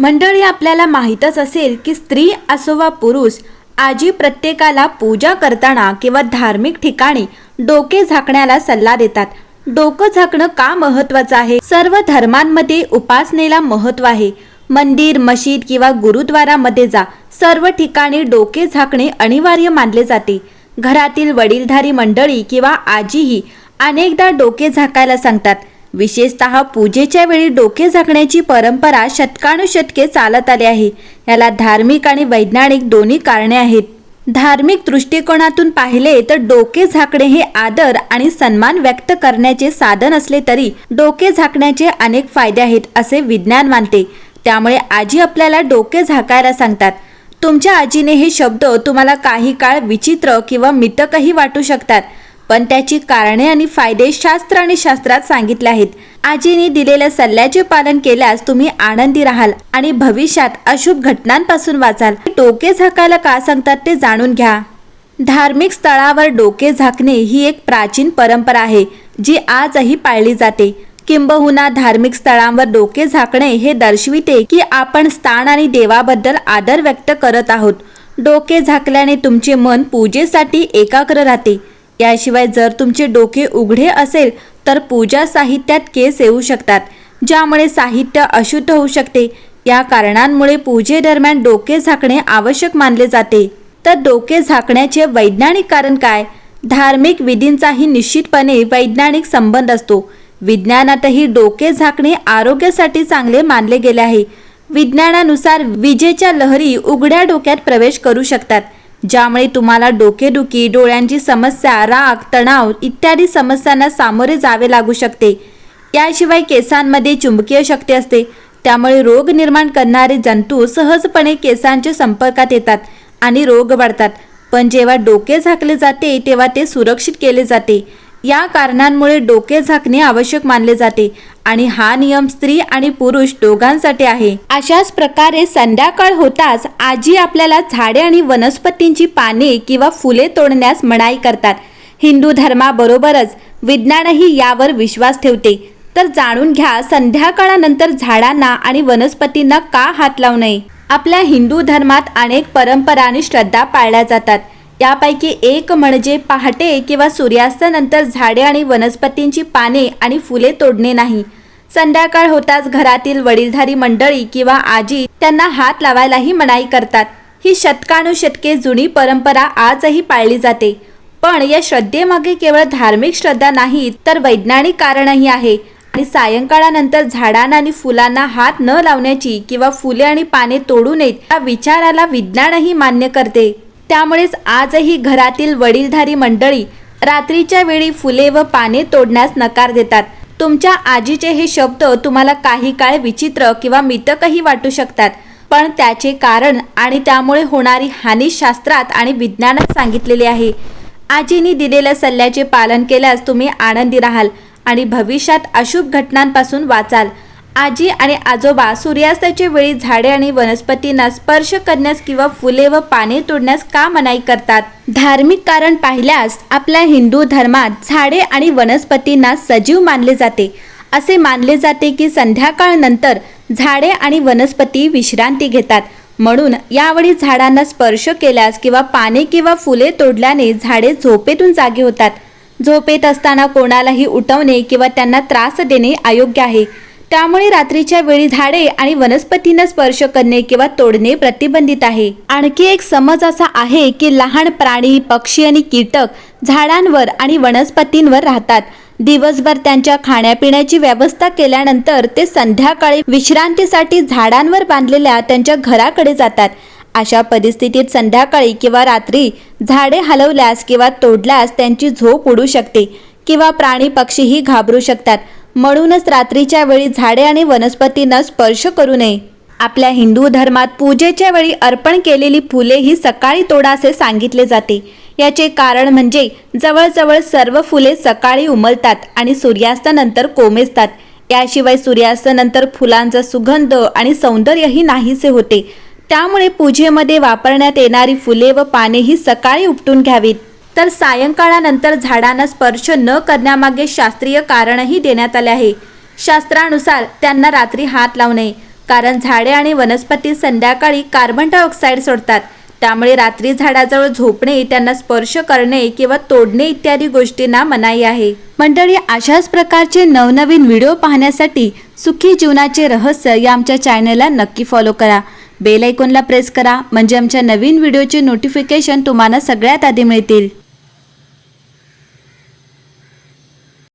मंडळी आपल्याला माहीतच असेल की स्त्री असो वा पुरुष आजी प्रत्येकाला पूजा करताना किंवा धार्मिक ठिकाणी डोके झाकण्याला सल्ला देतात. डोकं झाकणं का महत्वाचं आहे? सर्व धर्मांमध्ये उपासनेला महत्त्व आहे. मंदिर मशीद किंवा गुरुद्वारामध्ये जा. सर्व ठिकाणी डोके झाकणे अनिवार्य मानले जाते. घरातील वडीलधारी मंडळी किंवा आजीही अनेकदा डोके झाकायला सांगतात. विशेषतः पूजेच्या वेळी डोके झाकण्याची परंपरा शतकानुशतके चालत आली आहे. याला धार्मिक आणि वैज्ञानिक दोन्ही कारणे आहेत. धार्मिक दृष्टिकोनातून पाहिले तर डोके झाकणे हे आदर आणि सन्मान व्यक्त करण्याचे साधन असले तरी डोके झाकण्याचे अनेक फायदे आहेत असे विज्ञान मानते. त्यामुळे आजी आपल्याला डोके झाकायला सांगतात. तुमच्या आजीने हे शब्द तुम्हाला काही काळ विचित्र किंवा मितकही वाटू शकतात. पण त्याची कारणे आणि फायदे शास्त्र आणि शास्त्रात सांगितले आहेत. आजीने दिलेल्या सल्ल्याचे पालन केल्यास तुम्ही आनंदी राहाल आणि भविष्यात अशुभ घटनांपासून वाचाल. डोके झाकायला का सांगतात ते जाणून घ्या. धार्मिक स्थळावर डोके झाकणे ही एक प्राचीन परंपरा आहे जी आजही पाळली जाते. किंबहुना धार्मिक स्थळांवर डोके झाकणे हे दर्शविते की आपण स्थान आणि देवाबद्दल आदर व्यक्त करत आहोत. डोके झाकल्याने तुमचे मन पूजेसाठी एकाग्र राहते. याशिवाय जर तुमचे डोके उघडे असेल तर पूजा साहित्यात केस येऊ शकतात ज्यामुळे साहित्य अशुद्ध होऊ शकते. या कारणांमुळे पूजेदरम्यान डोके झाकणे आवश्यक मानले जाते. तर डोके झाकण्याचे वैज्ञानिक कारण काय? धार्मिक विधींचाही निश्चितपणे वैज्ञानिक संबंध असतो. विज्ञानातही डोके झाकणे आरोग्यासाठी चांगले मानले गेले आहे. विज्ञानानुसार विजेच्या लहरी उघड्या डोक्यात प्रवेश करू शकतात. ज्यामुळे तुम्हाला डोकेदुखी डोळ्यांची समस्या राग तणाव इत्यादी समस्यांना सामोरे जावे लागू शकते. याशिवाय केसांमध्ये चुंबकीय शक्ती असते. त्यामुळे रोग निर्माण करणारे जंतू सहजपणे केसांच्या संपर्कात येतात आणि रोग वाढतात. पण जेव्हा डोके झाकले जाते तेव्हा ते सुरक्षित केले जाते. या कारणांमुळे डोके झाकणे आवश्यक मानले जाते आणि हा नियम स्त्री आणि पुरुष दोघांसाठी आहे. अशाच प्रकारे संध्याकाळ होताच आजी आपल्याला झाडे आणि वनस्पतींची पाने किंवा फुले तोडण्यास मनाई करतात. हिंदू धर्माबरोबरच विज्ञानही यावर विश्वास ठेवते. तर जाणून घ्या संध्याकाळानंतर झाडांना आणि वनस्पतींना का हात लावू नये? आपल्या हिंदू धर्मात अनेक परंपरा आणि श्रद्धा पाळल्या जातात. यापैकी एक म्हणजे पहाटे किंवा सूर्यास्तानंतर झाडे आणि वनस्पतींची पाने आणि फुले तोडणे नाही. संध्याकाळ होताच घरातील वडीलधारी मंडळी किंवा आजी त्यांना हात लावायलाही मनाई करतात. ही शतकानुशतके जुनी परंपरा आजही पाळली जाते. पण या श्रद्धेमागे केवळ धार्मिक श्रद्धा नाही तर वैज्ञानिक कारणही आहे. आणि सायंकाळानंतर झाडांना आणि फुलांना हात न लावण्याची किंवा फुले आणि पाने तोडू नयेत या विचाराला विज्ञानही मान्य करते. त्यामुळेच आजही घरातील वडीलधारी मंडळी रात्रीच्या वेळी फुले व पाने तोडण्यास नकार देतात. तुमच्या आजीचे हे शब्द तुम्हाला काही काळ विचित्र किंवा मितकही वाटू शकतात. पण त्याचे कारण आणि त्यामुळे होणारी हानी शास्त्रात आणि विज्ञानात सांगितलेली आहे. आजीनी दिलेल्या सल्ल्याचे पालन केल्यास तुम्ही आनंदी राहाल आणि भविष्यात अशुभ घटनांपासून वाचाल. आजी आणि आजोबा सूर्यास्ताच्या वेळी झाडे आणि वनस्पतींना स्पर्श करण्यास किंवा फुले व पाने तोडण्यास का मनाई करतात? धार्मिक कारण पाहिल्यास आपल्या हिंदू धर्मात झाडे आणि वनस्पतींना सजीव मानले जाते. असे मानले जाते की संध्याकाळनंतर झाडे आणि वनस्पती विश्रांती घेतात. म्हणून यावेळी झाडांना स्पर्श केल्यास किंवा पाने किंवा फुले तोडल्याने झाडे झोपेतून जागे होतात. झोपेत असताना कोणालाही उठवणे किंवा त्यांना त्रास देणे अयोग्य आहे. त्यामुळे रात्रीच्या वेळी झाडे आणि वनस्पतींना स्पर्श करणे किंवा तोडणे प्रतिबंधित आहे. आणखी एक समज असा आहे की लहान प्राणी पक्षी आणि कीटक झाडांवर आणि वनस्पतींवर राहतात. दिवसभर त्यांच्या खाण्यापिण्याची व्यवस्था केल्यानंतर ते संध्याकाळी विश्रांतीसाठी झाडांवर बांधलेल्या त्यांच्या घराकडे जातात. अशा परिस्थितीत संध्याकाळी किंवा रात्री झाडे हलवल्यास किंवा तोडल्यास त्यांची झोप उडू शकते किंवा प्राणी पक्षीही घाबरू शकतात. म्हणूनच रात्रीच्या वेळी झाडे आणि वनस्पतींना स्पर्श करू नये. आपल्या हिंदू धर्मात पूजेच्या वेळी अर्पण केलेली फुले ही सकाळी तोडा असे सांगितले जाते. याचे कारण म्हणजे जवळजवळ सर्व फुले सकाळी उमलतात आणि सूर्यास्तानंतर कोमेजतात. याशिवाय सूर्यास्तानंतर फुलांचा सुगंध आणि सौंदर्यही नाहीसे होते. त्यामुळे पूजेमध्ये वापरण्यात येणारी फुले व पाने ही सकाळी उपटून घ्यावीत. तर सायंकाळानंतर झाडांना स्पर्श न करण्यामागे शास्त्रीय कारणही देण्यात आले आहे. शास्त्रानुसार त्यांना रात्री हात लावू नये कारण झाडे आणि वनस्पती संध्याकाळी कार्बन डायऑक्साईड सोडतात. त्यामुळे रात्री झाडाजवळ झोपणे त्यांना स्पर्श करणे किंवा तोडणे इत्यादी गोष्टींना मनाई आहे. मंडळी अशाच प्रकारचे नवनवीन व्हिडिओ पाहण्यासाठी सुखी जीवनाचे रहस्य या आमच्या चॅनलला नक्की फॉलो करा. बेल आयकॉनला प्रेस करा. म्हणजे आमच्या नवीन व्हिडिओचे नोटिफिकेशन तुम्हाला सगळ्यात आधी मिळतील.